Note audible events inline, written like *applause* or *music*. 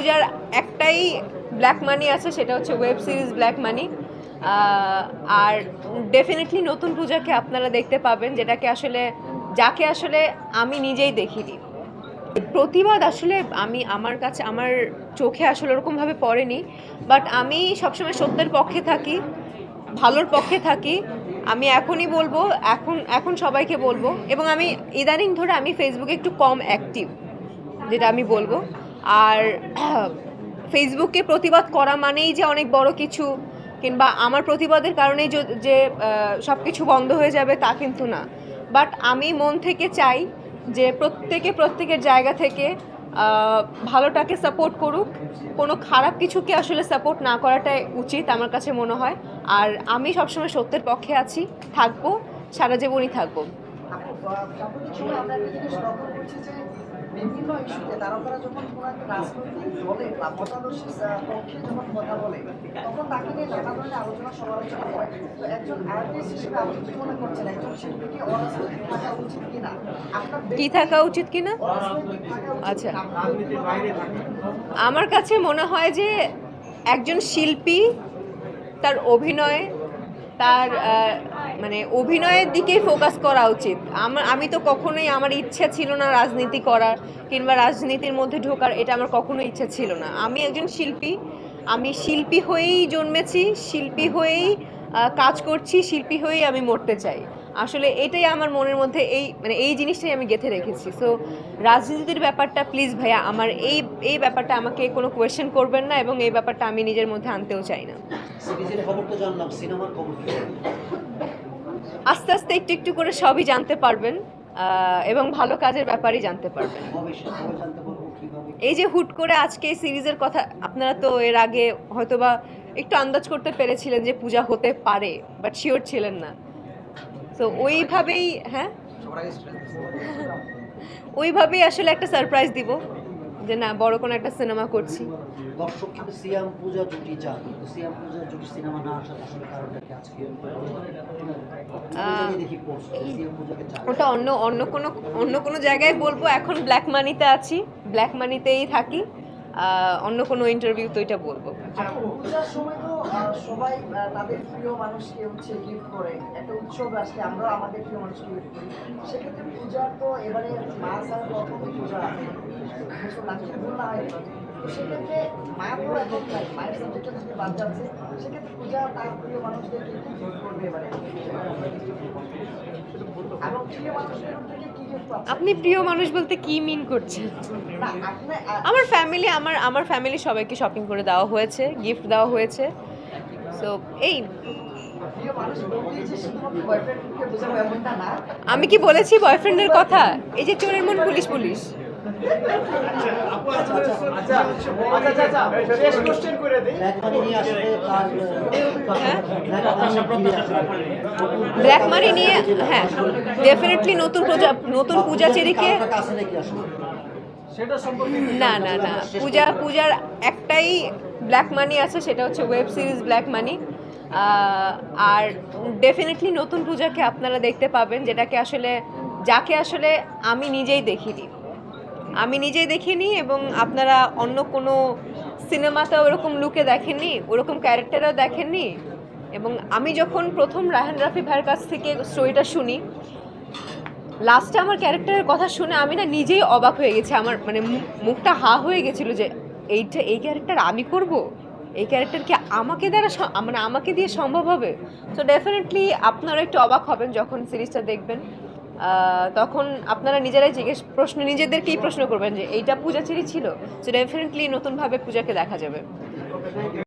পূজার একটাই black money আছে, সেটা হচ্ছে ওয়েব সিরিজ ব্ল্যাক মানি আর ডেফিনেটলি নতুন পূজাকে আপনারা দেখতে পাবেন, যেটাকে আসলে, যাকে আসলে আমি নিজেই দেখিনি। প্রতিবাদ আসলে আমি, আমার কাছে, আমার চোখে আসলে ওরকমভাবে পড়েনি। বাট আমি সবসময় সত্যের পক্ষে থাকি, ভালোর পক্ষে থাকি। আমি এখনই বলব, এখন এখন সবাইকে বলব। এবং আমি, ইদানিং ধরে আমি ফেসবুকে একটু কম অ্যাক্টিভ যেটা আমি বলব। আর *clears throat* ফেসবুকে প্রতিবাদ করা মানেই যে অনেক বড় কিছু, কিংবা আমার প্রতিবাদের কারণেই যে- যে সব কিছু বন্ধ হয়ে যাবে তা কিন্তু না। বাট আমি মন থেকে চাই যে প্রত্যেকে প্রত্যেকের জায়গা থেকে ভালোটাকে সাপোর্ট করুক। কোনো খারাপ কিছুকে আসলে সাপোর্ট না করাটাই উচিত আমার কাছে মনে হয়। আর আমি সবসময় সত্যের পক্ষে আছি, থাকব, সারা জীবনই থাকব। বিভিন্ন ইস্যুতে তারকারা যখন কোনো একটা রাজনৈতিক দলে বা মতাদর্শের আহ, পক্ষে যখন কথা বলে তখন তাকে নিয়ে নানা ধরনের আলোচনা সমালোচনা হয়। তো একজন আর্টিস্ট হিসেবে আপনি কি মনে করছেন একজন শিল্পীকে অরাজনৈতিক থাকা উচিত কিনা? কি থাকা উচিত কিনা? আচ্ছা। আমার কাছে মনে হয় যে একজন শিল্পী তার অভিনয় তার মানে অভিনয়ের দিকেই ফোকাস করা উচিত। আমার, আমি তো কখনোই আমার ইচ্ছা ছিল না রাজনীতি করার কিংবা রাজনীতির মধ্যে ঢোকার, এটা আমার কখনো ইচ্ছা ছিল না। আমি একজন শিল্পী, আমি শিল্পী হয়েই জন্মেছি, শিল্পী হয়েই কাজ করছি, শিল্পী হয়েই আমি মরতে চাই। আসলে এটাই আমার মনের মধ্যে এই মানে এই জিনিসটাই আমি গেঁথে রেখেছি। সো রাজনীতির ব্যাপারটা প্লিজ ভাইয়া আমার এই এই ব্যাপারটা আমাকে কোনো কোয়েশ্চেন করবেন না এবং এই ব্যাপারটা আমি নিজের মধ্যে আনতেও চাই না। আস্তে আস্তে একটু একটু করে সবই জানতে পারবেন এবং ভালো কাজের ব্যাপারই জানতে পারবেন। এই যে হুট করে আজকে এই সিরিজের কথা আপনারা তো এর আগে হয়তোবা একটু আন্দাজ করতে পেরেছিলেন যে পূজা হতে পারে বাট শিওর ছিলেন না। তো ওইভাবেই হ্যাঁ? ওইভাবেই আসলে একটা সারপ্রাইজ দিব যে না বড় কোনো একটা সিনেমা করছি। দর্শক কিন্তু সিয়াম পূজা জুটি চান সিয়াম পূজা জুটি সিনেমা না আসার আসলে কারণটা কি আজকে? আমি দেখি পোস্ট সিয়াম পূজাকে চান। ওটা অন্য অন্য কোনো অন্য কোনো জায়গায় বলব এখন ব্ল্যাক মানিতে আছি ব্ল্যাক মানিতেই থাকি অন্য কোনো ইন্টারভিউ তো এটা বলব। পূজার সময় তো সবাই তাদের প্রিয় মানুষকে হচ্ছে গিফট করে। একটা উৎসব আসলে আমরা আমাদের প্রিয় মানুষকে গিফট করি। সেক্ষেত্রে পূজার তো এবারে প্রথম পূজা। না হয়। তো সেক্ষেত্রে মা তো এখন নাই মায়ের সাবজেক্টটা যদি বাদ যাচ্ছে। সেক্ষেত্রে পূজা তার প্রিয় মানুষদেরকে কি গিফট করবে এবারে? এবং প্রিয় মানুষদের থেকে কি আপনি প্রিয় মানুষ বলতে কি মিন করছেন? আমার ফ্যামিলি আমার আমার ফ্যামিলি সবাইকে শপিং করে দেওয়া হয়েছে গিফট দেওয়া হয়েছে। সো এই। আমি কি বলেছি বয়ফ্রেন্ডের কথা? এই যে চোরের মন পুলিশ পুলিশ। ব্ল্যাক মানি নিয়ে হ্যাঁ? ডেফিনেটলি নতুন পূজা নতুন নাকি আসলে? না না না পূজা পূজার একটাই ব্ল্যাক মানি আছে, সেটা হচ্ছে ওয়েব সিরিজ ব্ল্যাক মানি আর ডেফিনেটলি নতুন পূজাকে আপনারা দেখতে পাবেন, যেটাকে আসলে, যাকে আসলে আমি নিজেই দেখিনি। আমি নিজেই দেখিনি এবং আপনারা অন্য কোনো সিনেমাতে ওরকম লুকে দেখেননি, ওরকম ক্যারেক্টারও দেখেননি। এবং আমি যখন প্রথম রাহান রাফি ভাইয়ের কাছ থেকে স্টোরিটা শুনি লাস্টে আমার ক্যারেক্টারের কথা শুনে আমি না নিজেই অবাক হয়ে গেছি। আমার মানে মুখটা হা হয়ে গেছিল যে এইটা, এই ক্যারেক্টার আমি করব? এই ক্যারেক্টার কি আমাকে দ্বারা মানে আমাকে দিয়ে সম্ভব হবে? সো ডেফিনেটলি আপনারা একটু অবাক হবেন যখন সিরিজটা দেখবেন। তখন আপনারা নিজেরাই জিজ্ঞেস, প্রশ্ন, নিজেদেরকেই প্রশ্ন করবেন যে এইটা পূজা ছিল? সো ডেফিনেটলি নতুনভাবে পূজাকে দেখা যাবে।